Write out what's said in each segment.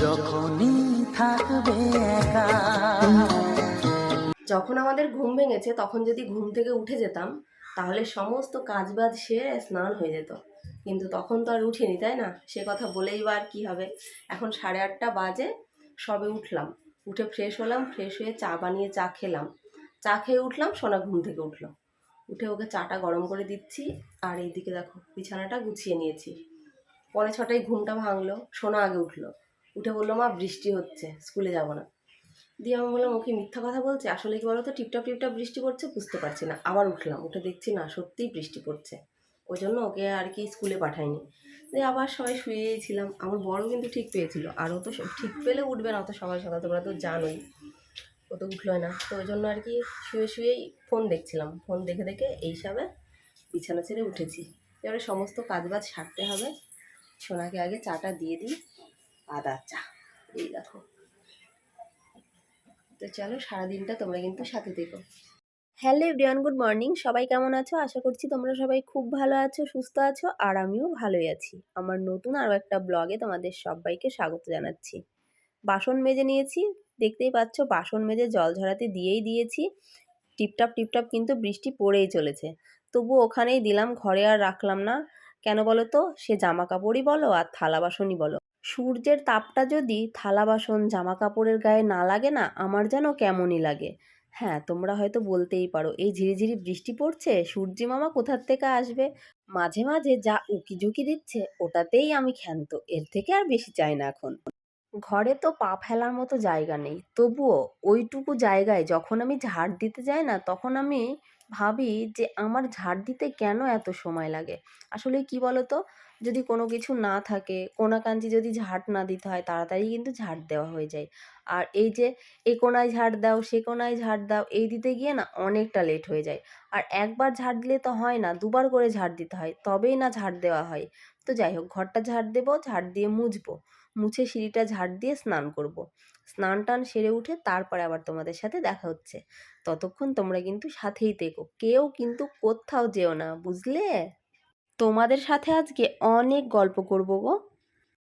যখনই থাকবে একা। যখন আমাদের ঘুম ভেঙেছে, তখন যদি ঘুম থেকে উঠে যেতাম, তাহলে সমস্ত কাজবাজ সেরে স্নান হয়ে যেত। কিন্তু তখন তো আর উঠিনি, তাই না? সে কথা বলেই বা আর কী হবে। এখন সাড়ে আটটা বাজে, সবে উঠলাম। উঠে ফ্রেশ হলাম ফ্রেশ হয়ে চা বানিয়ে চা খেলাম। চা খেয়ে উঠলাম, সোনা ঘুম থেকে উঠল। উঠে ওকে চাটা গরম করে দিচ্ছি, আর এইদিকে দেখো, বিছানাটা গুছিয়ে নিয়েছি। পরে ছটায় ঘুমটা ভাঙলো, সোনা আগে উঠল। উঠে বলল, মা, বৃষ্টি হচ্ছে, স্কুলে যাব না। দিয়ে আমি বললাম ওকে মিথ্যা কথা বলছে? আসলে কি বলতো? টিপটাপ টিপটাপ বৃষ্টি পড়ছে, বুঝতে পারছি না। আবার উঠলাম, উঠে দেখছি, না, সত্যিই বৃষ্টি পড়ছে। ওই জন্য ওকে আর কি স্কুলে পাঠাইনি। দিয়ে আবার সবাই শুয়েই ছিলাম আমার বড় কিন্তু ঠিক পেয়েছিল। আর ও তো ঠিক পেলে উঠবে না অত সকাল সকাল, তোমরা তো জানোই। ও তো উঠলোই না। তো ওই জন্য আর কি শুয়ে শুয়েই ফোন দেখছিলাম। ফোন দেখে দেখে এই হিসাবে বিছানা ছেড়ে উঠেছি। এবারে সমস্ত কাজবাজ সারতে হবে। সোনাকে আগে চাটা দিয়ে দিই। আদা চা এই দেখো। তো চলো সারাদিনটা তোমরা কিন্তু সাথে থেকো। Hello everyone, good morning. সবাই কেমন আছো? আশা করছি তোমরা সবাই খুব ভালো আছো, সুস্থ আছো, আর আমিও ভালোই আছি। আমার নতুন আরও একটা ব্লগে তোমাদের সবাইকে স্বাগত জানাচ্ছি। বাসন মেজে নিয়েছি, দেখতেই পাচ্ছ বাসন মেজে জল ঝরাতে দিয়েই দিয়েছি। টিপটাপ টিপটাপ কিন্তু বৃষ্টি পড়েই চলেছে। তবু ওখানেই দিলাম, ঘরে আর রাখলাম না। কেন বলো তো? সে জামা কাপড়ই বলো আর থালা বাসনই বলো। সূর্যের তাপটা যদি থালা বাসন জামা কাপড়ের গায়ে না লাগে না, আমার যেন কেমনই লাগে। হ্যাঁ তোমরা হয়তো বলতেই পারো, এই ঝিরিঝিরি বৃষ্টি পড়ছে, সূর্যি মামা কোথার থেকে আসবে? মাঝে মাঝে যা উকি ঝুঁকি দিচ্ছে, ওটাতেই আমি ক্ষান্ত, এর থেকে আর বেশি চাই না এখন। ঘরে তো পা ফেলার মতো জায়গা নেই, তবুও ওইটুকু জায়গায় যখন আমি ঝাড় দিতে যাই না, তখন আমি ভাবি যে আমার ঝাড় দিতে কেন এত সময় লাগে? আসলে কি বলো তো যদি কোনো কিছু না থাকে কোনাকাঞ্চি যদি ঝাড় না দিতে হয়, তাড়াতাড়ি কিন্তু ঝাড় দেওয়া হয়ে যায়। আর এই যে, এ কোনায় ঝাড় দাও, সে কোনায় ঝাড় দাও, এই দিতে গিয়ে না অনেকটা লেট হয়ে যায়। আর একবার ঝাড় দিলে তো হয় না, দুবার করে ঝাড় দিতে হয়, তবেই না ঝাড় দেওয়া হয়। তো যাই হোক, ঘরটা ঝাড় দেবো, ঝাড় দিয়ে মুছবো। মুছে সিঁড়িটা ঝাড় দিয়ে স্নান করব। স্নান টান সেরে উঠে তারপরে আবার তোমাদের সাথে দেখা হচ্ছে। ততক্ষণ তোমরা কিন্তু সাথেই থেকো। কেউ কিন্তু কোথাও যেও না, বুঝলে? তোমাদের সাথে আজকে অনেক গল্প করব গো।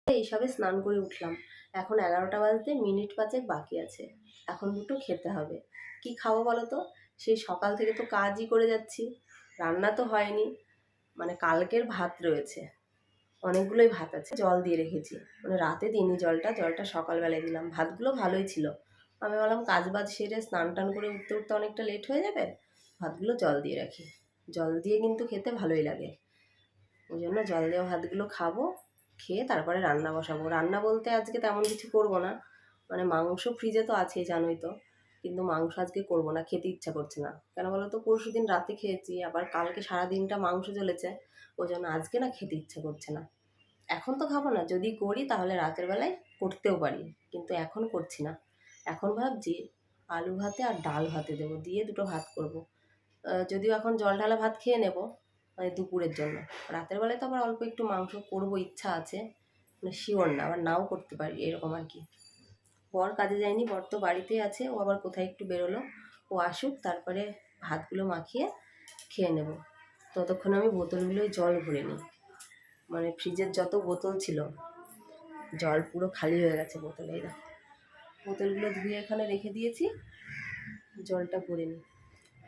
এইসবে স্নান করে উঠলাম। এখন এগারোটা বাজতে, মিনিট পাঁচেক বাকি আছে। এখন দুটো খেতে হবে। কি খাব বলো তো? সেই সকাল থেকে তো কাজই করে যাচ্ছি। রান্না তো হয়নি। মানে কালকের ভাত রয়েছে। অনেকগুলোই ভাত আছে। জল দিয়ে রেখেছি। মানে রাতে দিনই জলটা। জলটা সকালবেলায় দিলাম। ভাতগুলো ভালোই ছিল। আমি বললাম কাজ বাজ সেরে স্নান টান করে উঠতে উঠতে অনেকটা লেট হয়ে যাবে। ভাতগুলো জল দিয়ে রাখি। জল দিয়ে কিন্তু খেতে ভালোই লাগে। ওই জন্য জল দেওয়া ভাতগুলো খাব, খেয়ে তারপরে রান্না বসাবো। রান্না বলতে আজকে তেমন কিছু করব না। মানে মাংস ফ্রিজে তো আছেই, জানোই তো। কিন্তু মাংস আজকে করব না, খেতে ইচ্ছা করছে না। কেন বলো তো পরশু দিন রাতে খেয়েছি, আবার কালকে সারা দিনটা মাংস চলেছে ওই জন্য আজকে না খেতে ইচ্ছা করছে না। এখন তো খাব না, যদি করি তাহলে রাতের বেলায় করতেও পারি। কিন্তু এখন করছি না। এখন ভাবছি আলু ভাতে আর ডাল ভাতে দেবো, দিয়ে দুটো ভাত করব। যদিও এখন জল ঢালা ভাত খেয়ে নেব মানে দুপুরের জন্য। রাতের বেলায় তো আবার অল্প একটু মাংস করব, ইচ্ছা আছে। মানে শিওর না, আবার নাও করতে পারি, এরকম আর কি। বর কাজে যায়নি, বর তো বাড়িতেই আছে, ও আবার কোথায় একটু বেরোলো। ও আসুক, তারপরে ভাতগুলো মাখিয়ে খেয়ে নেব। ততক্ষণ আমি বোতলগুলোয় জল ভরে নিই। মানে ফ্রিজের যত বোতল ছিল, জল পুরো খালি হয়ে গেছে বোতলে দেখো। বোতলগুলো ধুয়ে এখানে রেখে দিয়েছি, জলটা ভরে নিই।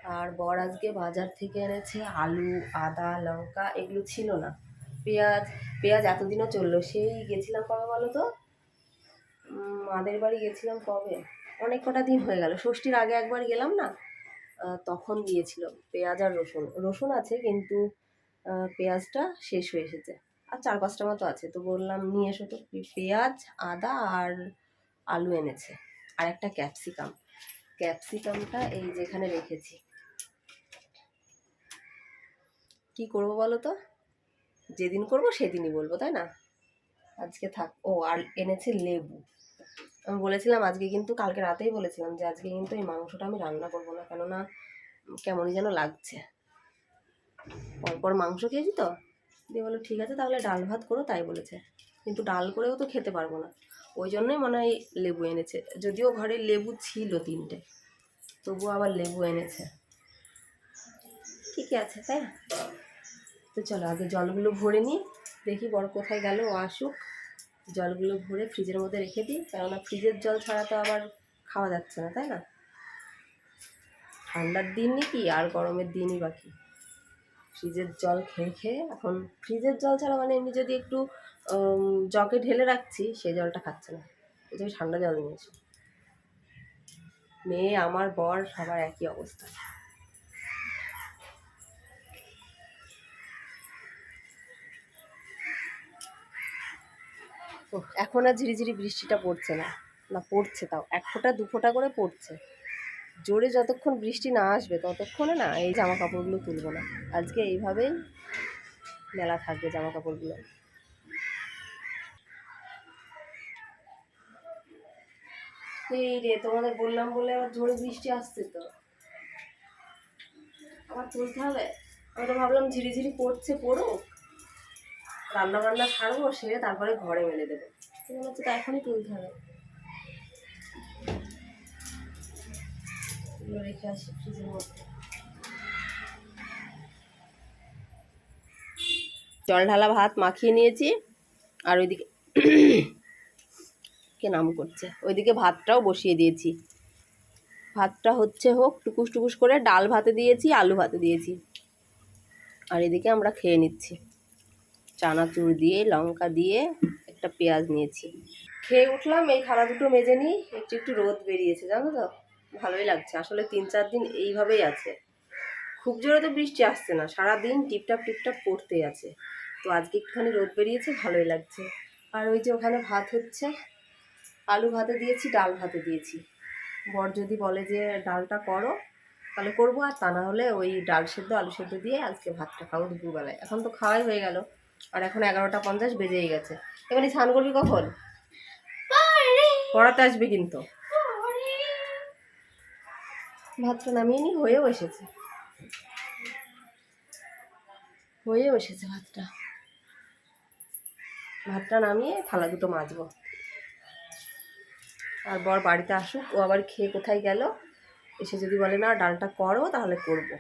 আর বর আজকে বাজার থেকে এনেছে আলু, আদা, লঙ্কা, এগুলো ছিল না। পেঁয়াজ পেঁয়াজ এতদিনও চলল। সেই গেছিলাম কবে বলো তো? মাদের বাড়ি গেছিলাম কবে? অনেক কটা দিন হয়ে গেল। ষষ্ঠীর আগে একবার গেলাম না? তখন দিয়েছিল। পেঁয়াজ আর রসুন। রসুন আছে কিন্তু পেঁয়াজটা শেষ হয়ে এসেছে। আর চার পাঁচটা মতো আছে। তো বললাম, নিয়ে এসো তো। পেঁয়াজ, আদা আর আলু এনেছে। আর একটা ক্যাপসিকাম। ক্যাপসিকামটা এই যেখানে রেখেছি। কি করব বলো তো? যেদিন করব সেদিনই বলব, তাই না? আজকে থাক, ও আর এনেছে লেবু। আমি বলেছিলাম আজকে কিন্তু, কালকে রাতেই বলেছিলাম যে আজকে কিন্তু এই মাংসটা আমি রান্না করব না, কেননা কেমনই যেন লাগছে। পরপর মাংস খেয়েছি তো? দিয়ে বলো, ঠিক আছে, তাহলে ডাল ভাত করো, তাই বলেছে। কিন্তু ডাল করেও তো খেতে পারব না। ওই জন্যই মনে হয় লেবু এনেছে। যদিও ঘরে লেবু ছিল তিনটে, তবুও আবার লেবু এনেছে। ঠিকই আছে, তাই না? তো চলো আগে জলগুলো ভরে নিই। দেখি বড় কোথায় গেল, ও আসুক। জলগুলো ভরে ফ্রিজের মধ্যে রেখে দিই, কেননা ফ্রিজের জল ছাড়া তো আবার খাওয়া যাচ্ছে না, তাই না? ঠান্ডার দিনই কি আর গরমের দিনই বাকি। ফ্রিজের জল খেয়ে খেয়ে এখন ফ্রিজের জল ছাড়া মানে এমনি যদি একটু জগে ঢেলে রাখছি সেই জলটা খাচ্ছে না। যে ঠান্ডা জল নিয়েছি। মেয়ে, আমার বর, সবার একই অবস্থা। এখন আর ঝিরিঝিরি বৃষ্টিটা পড়ছে না। না, পড়ছে তাও। এক ফোঁটা, দু ফোঁটা করে পড়ছে। জোরে যতক্ষণ বৃষ্টি না আসবে, ততক্ষণে না এই জামা কাপড়গুলো তুলবো না। আজকে এইভাবেই মেলা থাকবে জামা কাপড়গুলো এই রে, তোমাদের বললাম বলে আবার জোরে বৃষ্টি আসছে তো। আবার তুলতে হবে? আমি তো ভাবলাম ঝিরিঝিরি পড়ছে, পড়ুক। রান্না বান্না ছাড়বো সেরে তারপরে ঘরে মেলে দেবো। হচ্ছে তো এখনই তুলতে হবে। রেখে আসি ফ্রিজের মধ্যে। জল ঢালা ভাত মাখিয়ে নিয়েছি আর ওইদিকে কে নাম করছে? ওইদিকে ভাতটাও বসিয়ে দিয়েছি। ভাতটা হচ্ছে হোক টুকুস টুকুস করে ডাল ভাতে দিয়েছি আলু ভাতে দিয়েছি। আর এদিকে আমরা খেয়ে নিচ্ছি। চানাচুর দিয়ে, লঙ্কা দিয়ে একটা পেঁয়াজ নিয়েছি। খেয়ে উঠলাম, এই থালা দুটো মেজে নিই, একটু একটু রোদ বেরিয়েছে, জানো তো? ভালোই লাগছে। আসলে তিন চার দিন এইভাবেই আছে। খুব জোরে তো বৃষ্টি আসছে না সারা দিন টিপটাপ টিপটাপ পড়তেই আছে। তো আজকে একটুখানি রোদ বেরিয়েছে, ভালোই লাগছে। আর ওই যে ওখানে ভাত হচ্ছে, আলু ভাতে দিয়েছি, ডাল ভাতে দিয়েছি। বর যদি বলে যে, ডালটা করো, তাহলে করব, আর তা না হলে ওই ডাল সেদ্ধ, আলু সেদ্ধ দিয়ে আজকে ভাতটা খাব দুপুরবেলায়। এখন তো খাওয়াই হয়ে গেল। আর এখন এগারোটা পঞ্চাশ বেজেই গেছে। এবারে স্নান করবি কখন? পড়াতে আসবি কিন্তু। ভাতটা নামিয়ে নি হয়েও এসেছে। হয়েও এসেছে ভাতটা। ভাতটা নামিয়ে থালা দুটো মাজবো। আর বর বাড়িতে আসুক ও আবার খেয়ে কোথায় গেল? এসে যদি বলে না ডালটা করো তাহলে করব।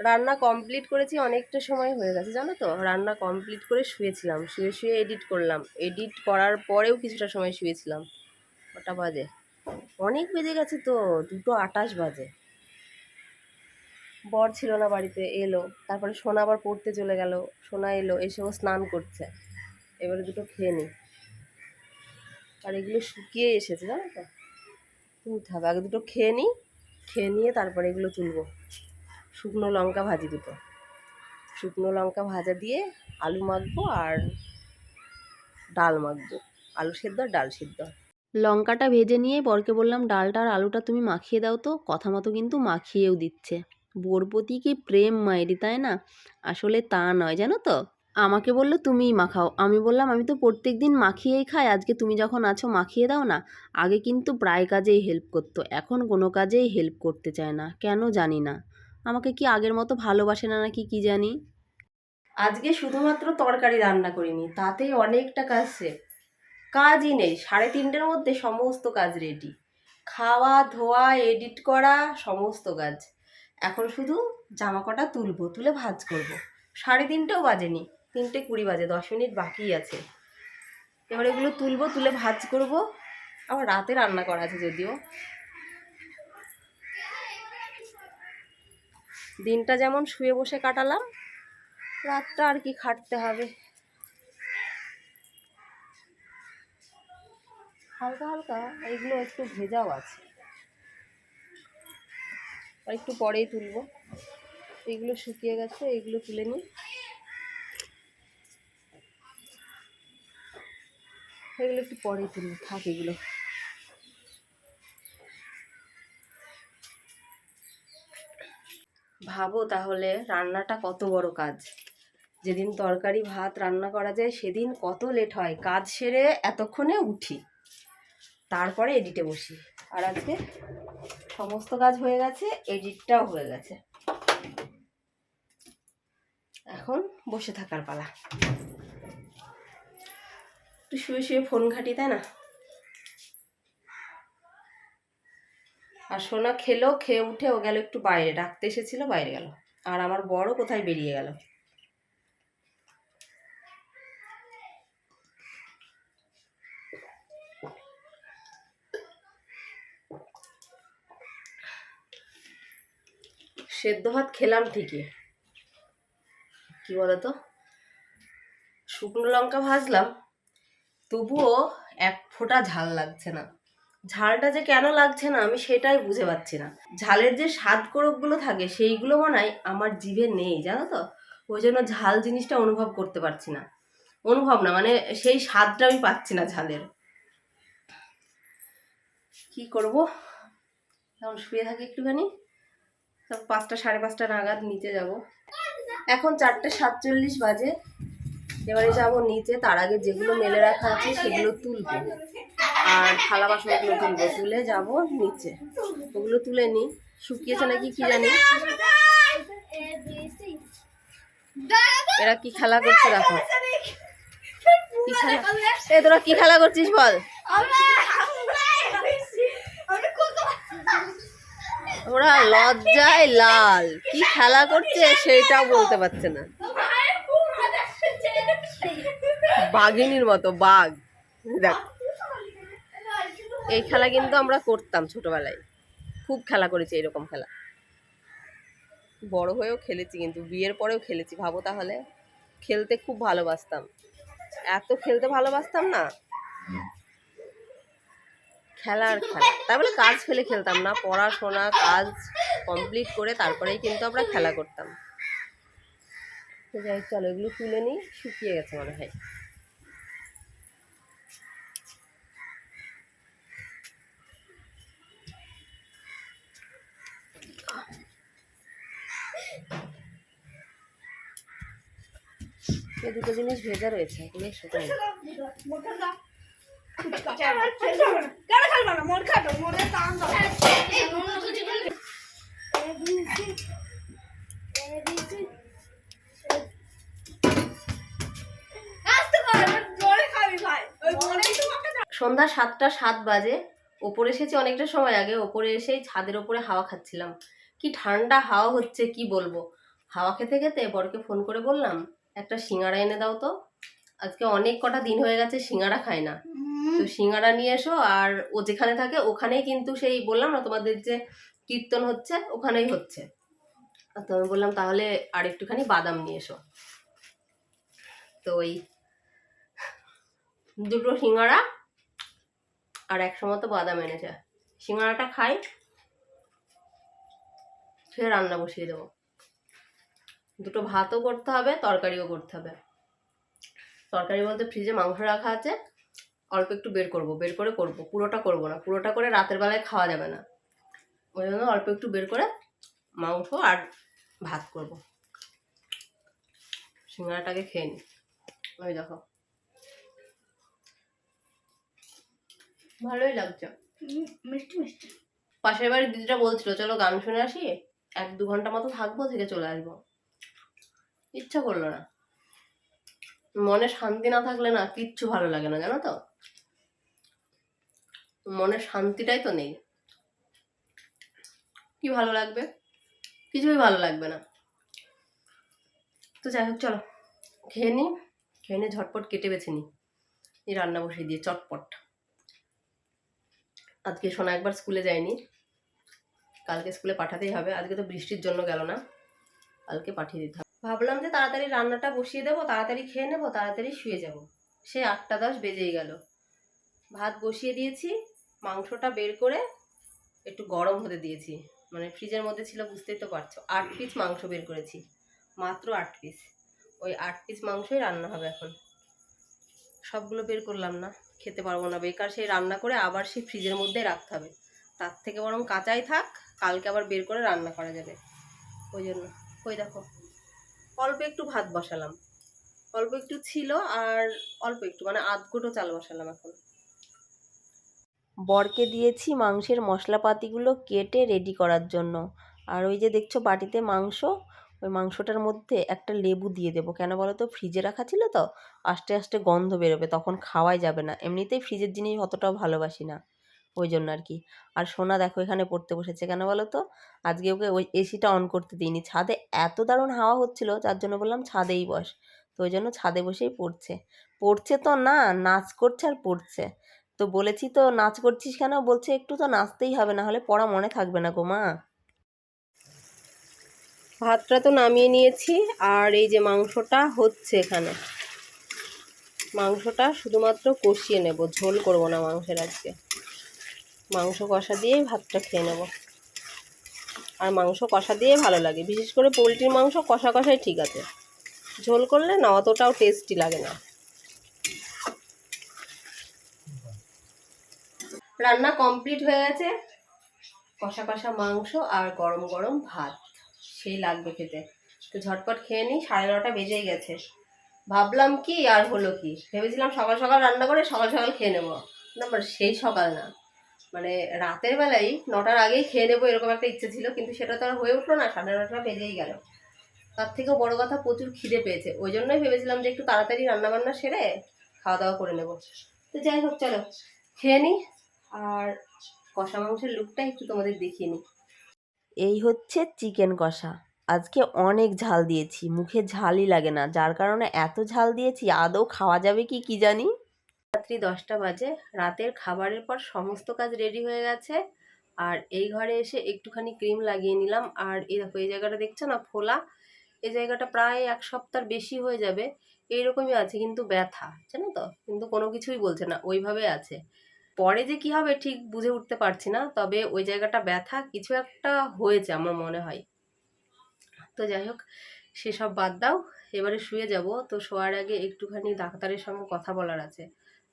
রান্না কমপ্লিট করেছি অনেকটা সময় হয়ে গেছে, জানো তো? রান্না কমপ্লিট করে শুয়েছিলাম, শুয়ে শুয়ে এডিট করলাম। এডিট করার পরেও কিছুটা সময় শুয়েছিলাম। কটা বাজে? অনেক বেজে গেছে তো, দুটো আটাশ বাজে। বর ছিল না বাড়িতে, এলো। তারপরে সোনা আবার পড়তে চলে গেল। সোনা এলো, এসে ও স্নান করছে। এবারে দুটো খেয়ে নিই আর এগুলো শুকিয়ে এসেছে, জানো তো? তুলতে হবে আগে দুটো খেয়ে নিই খেয়ে নিয়ে তারপরে এগুলো তুলবো। শুকনো লঙ্কা ভাজি দুটো শুকনো লঙ্কা ভাজা দিয়ে আলু মাখবো আর ডাল মাখবো। আলু সেদ্ধ আর ডাল সেদ্ধ। লঙ্কাটা ভেজে নিয়ে বরকে বললাম, ডালটা আর আলুটা তুমি মাখিয়ে দাও তো। কথা মতো কিন্তু মাখিয়েও দিচ্ছে। বোর কি প্রেম মায়েরই, তাই না? আসলে তা নয়, জানো তো? আমাকে বলল, তুমিই মাখাও। আমি বললাম, আমি তো প্রত্যেক দিন মাখিয়েই খাই। আজকে তুমি যখন আছো, মাখিয়ে দাও না। আগে কিন্তু প্রায় কাজেই হেল্প করতো। এখন কোনো কাজেই হেল্প করতে চায় না। কেন জানি না। আমাকে কি আগের মতো ভালোবাসে না নাকি কি জানি? আজকে শুধুমাত্র তরকারি রান্না করিনি, তাতেই অনেকটা কাজ কাজই নেই, সাড়ে তিনটের মধ্যে সমস্ত কাজ রেডি খাওয়া, ধোয়া এডিট করা, সমস্ত কাজ। এখন শুধু জামা কটা তুলবো, তুলে ভাজ করব। সাড়ে তিনটেও বাজেনি, তিনটে কুড়ি বাজে, দশ মিনিট বাকি আছে। এবার এগুলো তুলবো, তুলে ভাজ করব। আবার রাতে রান্না করা আছে যদিও। দিনটা যেমন শুয়ে বসে কাটালাম, রাতটা আর কি খাটতে হবে। হালকা হালকা এইগুলো একটু ভেজাও আছে। একটু পরেই তুলবো। এগুলো শুকিয়ে গেছে এইগুলো তুলে নিই। এগুলো একটু পরেই তুলবো, থাক এগুলো। ভাবো তাহলে রান্নাটা কত বড় কাজ। যেদিন তরকারি, ভাত রান্না করা যায়, সেদিন কত লেট হয়। কাজ সেরে এতক্ষণে উঠি। তারপরে এডিটে বসি। আর আজকে সমস্ত কাজ হয়ে গেছে এডিটটাও হয়ে গেছে। এখন বসে থাকার পালা। একটু শুয়ে শুয়ে ফোন ঘাটি, তাই না? আর সোনা খেলো, খেয়ে উঠে ও গেল একটু বাইরে, ডাকতে এসেছিল, বাইরে গেল। আর আমার বড় কোথায় বেরিয়ে গেল? সেদ্ধ ভাত খেলাম ঠিকই। কি বলতো? শুকনো লঙ্কা ভাজলাম, তবুও এক ফোঁটা ঝাল লাগছে না। ঝালটা যে কেন লাগছে না, আমি সেটাই বুঝে পাচ্ছি না। ঝালের যে স্বাদ করকগুলো থাকে, সেইগুলো মনে হয় আমার জিভে নেই, জানো তো? ওই জন্য ঝাল জিনিসটা অনুভব করতে পারছি না। অনুভব না মানে সেই স্বাদটা আমি পাচ্ছি না ঝালের। কি করব? এখন শুয়ে থাকি একটুখানি। পাঁচটা, সাড়ে পাঁচটা নাগাদ নিচে যাব। এখন চারটে সাতচল্লিশ বাজে। এবারে যাব নিচে, তার আগে যেগুলো মেলে রাখা আছে, সেগুলো তুলবো। আর থালা বাসনগুলো তুলবো তুলে যাব নিচে। ওগুলো তুলে নিই শুকিয়েছে নাকি কি জানি? এরা কি খেলা করছে দেখো। এ, তোরা কি খেলা করছিস বল। ওরা লজ্জায় লাল। কি খেলা করছে সেটাও বলতে পারছে না। বাঘিনীর মতো বাঘ। দেখ। এই খেলা কিন্তু আমরা করতাম ছোটবেলায়। খুব খেলা করেছি এরকম খেলা। বড় হয়েও খেলেছি কিন্তু, বিয়ের পরেও খেলেছি, ভাবো তাহলে। খেলতে খুব ভালোবাসতাম। এত খেলতে ভালোবাসতাম না। খেলার খেলা। তাই বলে কাজ ফেলে খেলতাম না, পড়াশোনা, কাজ কমপ্লিট করে তারপরেই কিন্তু আমরা খেলা করতাম। যাই চলো এগুলো তুলে নিই, শুকিয়ে গেছে মনে হয়। এই দুটো জিনিস ভেজা রয়েছে এগুলো শুকানো সন্ধ্যা সাতটা সাত বাজে। ওপরে এসেছি অনেকটা সময় আগে, ওপরে এসেই ছাদের ওপরে হাওয়া খাচ্ছিলাম। কি ঠান্ডা হাওয়া হচ্ছে, কি বলব? হাওয়া খেতে খেতে বরকে ফোন করে বললাম একটা সিঙ্গাড়া এনে দাও তো। আজকে অনেক কটা দিন হয়ে গেছে সিঙ্গাড়া খায় না। তো সিঙ্গাড়া নিয়ে এসো আর ও যেখানে থাকে ওখানেই কিন্তু সেই বললাম না তোমাদের যে কীর্তন হচ্ছে ওখানেই হচ্ছে। তো আমি বললাম তাহলে আর একটুখানি বাদাম নিয়ে এসো। তো ওই দুটো সিঙ্গাড়া আর একশো মতো বাদাম এনেছে। সিঙ্গাড়াটা খাই সে রান্না বসিয়ে দেবো। দুটো ভাতও করতে হবে তরকারিও করতে হবে। তরকারি বলতে ফ্রিজে মাংস রাখা আছে অল্প একটু বের করব বের করে করব পুরোটা করব না পুরোটা করে রাতের বেলায় খাওয়া যাবে না। ওই জন্য অল্প একটু বের করে মাংস আর ভাত করব। সিঙ্গাড়াটাকে খেয়ে নি। ওই দেখো। ভালোই লাগছে। মিষ্টি মিষ্টি। পাশের বাড়ির দিদিটা বলছিল চলো গান শুনে আসি এক দু ঘণ্টা মতো থাকব থেকে চলে আসব। ইচ্ছা করল না। মনে শান্তি না থাকলে না কিচ্ছু ভালো লাগে না, জানো তো? মনের শান্তিটাই তো নেই। কি ভালো লাগবে? কিছুই ভালো লাগবে না। তো যাই হোক, চলো। খেয়ে নি, খেয়ে নিয়ে ঝটপট কেটে বেছে নি। এই রান্না বসিয়ে দিয়ে, চটপট। আজকে সোনা একবার স্কুলে যায়নি। কালকে স্কুলে পাঠাতেই হবে। আজকে তো বৃষ্টির জন্য গেল না। কালকে পাঠিয়ে দিতে হবে। ভাবলাম যে তাড়াতাড়ি রান্নাটা বসিয়ে দেবো, তাড়াতাড়ি খেয়ে নেব, তাড়াতাড়ি শুয়ে যাব। সে আটটা দশ বেজেই গেল। ভাত বসিয়ে দিয়েছি, মাংসটা বের করে একটু গরম হতে দিয়েছি। মানে ফ্রিজের মধ্যে ছিল, বুঝতেই তো পারছ। আট পিস মাংস বের করেছি, মাত্র আট পিস ওই আট পিস মাংসই রান্না হবে এখন। সবগুলো বের করলাম না, খেতে পারব না। বেকার সেই রান্না করে আবার সেই ফ্রিজের মধ্যে রাখতে হবে। তার থেকে বরং কাঁচাই থাক, কালকে আবার বের করে রান্না করা যাবে। ওই জন্য। ওই দেখো। অল্প একটু ভাত বসালাম। অল্প একটু ছিল আর অল্প একটু মানে আধ কোটো চাল বসালাম এখন। বরকে দিয়েছি মাংসের মশলাপাতিগুলো কেটে রেডি করার জন্য। আর ওই যে দেখছ বাটিতে মাংস, ওই মাংসটার মধ্যে একটা লেবু দিয়ে দেবো। কেন বলো তো ফ্রিজে রাখা ছিল তো, আস্তে আস্তে গন্ধ বেরোবে, তখন খাওয়াই যাবে না। এমনিতেই ফ্রিজের জিনিস অতটাও ভালোবাসি না। ওই জন্য আর কি আর সোনা দেখো এখানে পড়তে বসেছে কেন বলো তো? আজকে ওকে ওই এসিটা অন করতে দিইনি। ছাদে এত দারুণ হাওয়া হচ্ছিল, যার জন্য বললাম ছাদেই বস। তো ওই জন্য ছাদে বসেই পড়ছে। পড়ছে তো না, নাচ করছে আর পড়ছে। তো বলেছি তো, নাচ করছিস কেন? বলছে, একটু তো নাচতেই হবে, না হলে পড়া মনে থাকবে না গো মা। ভাতটা তো নামিয়ে নিয়েছি, আর এই যে মাংসটা হচ্ছে এখানে। মাংসটা শুধুমাত্র কষিয়ে নেব, ঝোল করব না মাংসের আজকে। মাংস কষা দিয়েই ভাতটা খেয়ে নেব। আর মাংস কষা দিয়েই ভালো লাগে। বিশেষ করে পোলট্রির মাংস কষা কষাই ঠিক আছে। ঝোল করলে না অতটাও টেস্টি লাগে না। রান্না কমপ্লিট হয়ে গেছে। কষা কষা মাংস আর গরম গরম ভাত। সেই লাগবে খেতে। তো ঝটপট খেয়ে নিই, সাড়ে নটা বেজেই গেছে। ভাবলাম কি আর হলো কি? ভেবেছিলাম সকাল সকাল রান্না করে সকাল সকাল খেয়ে নেব। না বাট সেই সকাল না। মানে রাতের বেলায় নটার আগেই খেয়ে নেব এরকম একটা ইচ্ছে ছিল, কিন্তু সেটা তো আর হয়ে উঠল না, সাড়ে নটা বেজেই গেল। তার থেকেও বড় কথা প্রচুর খিদে পেয়েছে, ওই জন্যই ভেবেছিলাম যে একটু তাড়াতাড়ি রান্নাবান্না সেরে খাওয়া দাওয়া করে নেব। তো যাই হোক, চলো, খেয়ে নিই আর কষা মাংসের লুকটা একটু তোমাদের দেখিয়ে নিই এই হচ্ছে চিকেন কষা। আজকে অনেক ঝাল দিয়েছি, মুখে ঝালই লাগে না, যার কারণে এত ঝাল দিয়েছি, আদৌ খাওয়া যাবে কি কি জানি? রাত্রি দশটা বাজে। রাতের খাবারের পর সমস্ত কাজ রেডি হয়ে গেছে। আর এই ঘরে এসে একটুখানি ক্রিম লাগিয়ে নিলাম। আর এই দেখো, এই জায়গাটা দেখছ না, ফোলা? এই জায়গাটা প্রায় এক সপ্তাহ বেশি হয়ে যাবে। এইরকমই আছে, কিন্তু ব্যথা, জানো তো? কিন্তু কোনো কিছুই বলছে না, ওইভাবে আছে। পরে যে কি হবে ঠিক বুঝে উঠতে পারছি না, তবে ওই জায়গাটা ব্যথা কিছু একটা হয়েছে আমার মনে হয়। তো যাই হোক, সেসব বাদ দাও। এবারে শুয়ে যাব। তো শোয়ার আগে একটুখানি ডাক্তারের সঙ্গে কথা বলার আছে।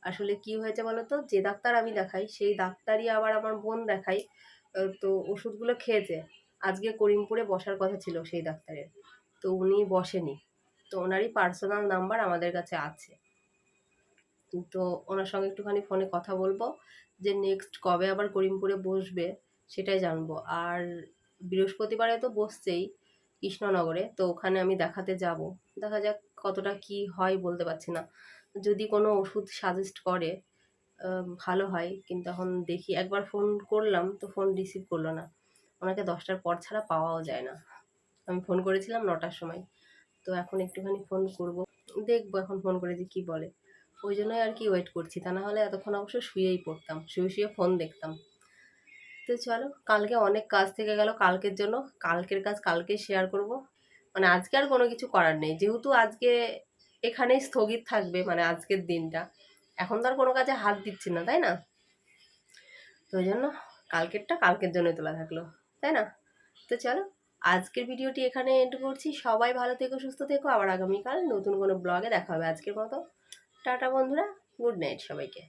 আসলে কি হয়েছে বলো তো যে ডাক্তার আমি দেখাই, সেই ডাক্তারই আবার আমার বোন দেখাই তো ওষুধগুলো খেয়েছে। আজকে করিমপুরে বসার কথা ছিল সেই ডাক্তারের। তো উনি বসেনি। তো ওনারই পার্সোনাল নাম্বার আমাদের কাছে আছে। তো ওনার সঙ্গে একটুখানি ফোনে কথা বলব, যে নেক্সট কবে আবার করিমপুরে বসবে সেটাই জানব। আর বৃহস্পতিবারে তো বসছেই কৃষ্ণনগরে, তো ওখানে আমি দেখাতে যাব। দেখা যাক কতটা কি হয় বলতে পারছি না। যদি কোনো ওষুধ সাজেস্ট করে ভালো হয়। কিন্তু এখন দেখি একবার ফোন করলাম তো ফোন রিসিভ করল না। ওনাকে দশটার পর ছাড়া পাওয়াও যায় না। আমি ফোন করেছিলাম নটার সময়। তো এখন একটুখানি ফোন করব। দেখব এখন ফোন করে যে কী বলে। ওই জন্যই আর কি ওয়েট করছি। তা না হলে এতক্ষণ অবশ্য শুয়েই পড়তাম। শুয়ে শুয়ে ফোন দেখতাম। তো চলো, কালকে অনেক কাজ থেকে গেল। কালকের জন্য, কালকের কাজ কালকে শেয়ার করব। মানে আজকে আর কোনো কিছু করার নেই। যেহেতু আজকে এখানেই স্থগিত থাকবে মানে আজকের দিনটা। এখন তো আর কোনো কাজে হাত দিচ্ছি না, তাই না? তো ওই জন্য কালকেরটা কালকের জন্য তোলা থাকল, তাই না? তো চলো, আজকের ভিডিওটি এখানে এন্ড করছি। সবাই ভালো থেকো, সুস্থ থেকো। আবার আগামীকাল নতুন কোনো ব্লগে দেখা হবে আজকের মতো। টাটা বন্ধুরা গুড নাইট সবাইকে।